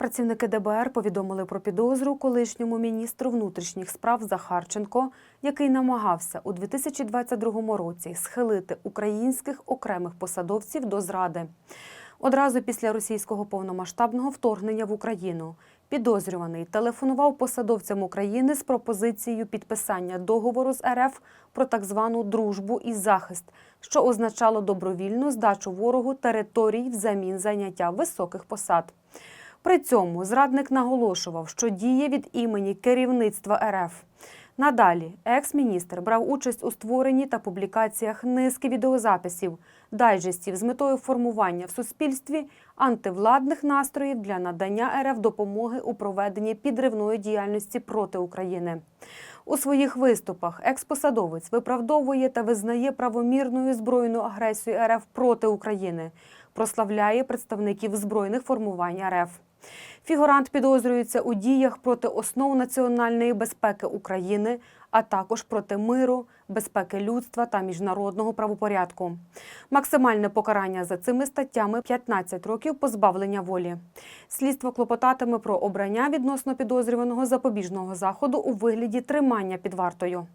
Працівники ДБР повідомили про підозру колишньому міністру внутрішніх справ Захарченко, який намагався у 2022 році схилити українських окремих посадовців до зради. Одразу після російського повномасштабного вторгнення в Україну підозрюваний телефонував посадовцям України з пропозицією підписання договору з РФ про так звану дружбу і захист, що означало добровільну здачу ворогу територій взамін зайняття високих посад. При цьому зрадник наголошував, що діє від імені керівництва РФ. Надалі екс-міністр брав участь у створенні та публікаціях низки відеозаписів, дайджестів з метою формування в суспільстві антивладних настроїв для надання РФ допомоги у проведенні підривної діяльності проти України. У своїх виступах експосадовець виправдовує та визнає правомірною збройну агресію РФ проти України, прославляє представників збройних формувань РФ. Фігурант підозрюється у діях проти основ національної безпеки України, а також проти миру, безпеки людства та міжнародного правопорядку. Максимальне покарання за цими статтями 15 років позбавлення волі. Слідство клопотатиме про обрання відносно підозрюваного запобіжного заходу у вигляді тримання під вартою.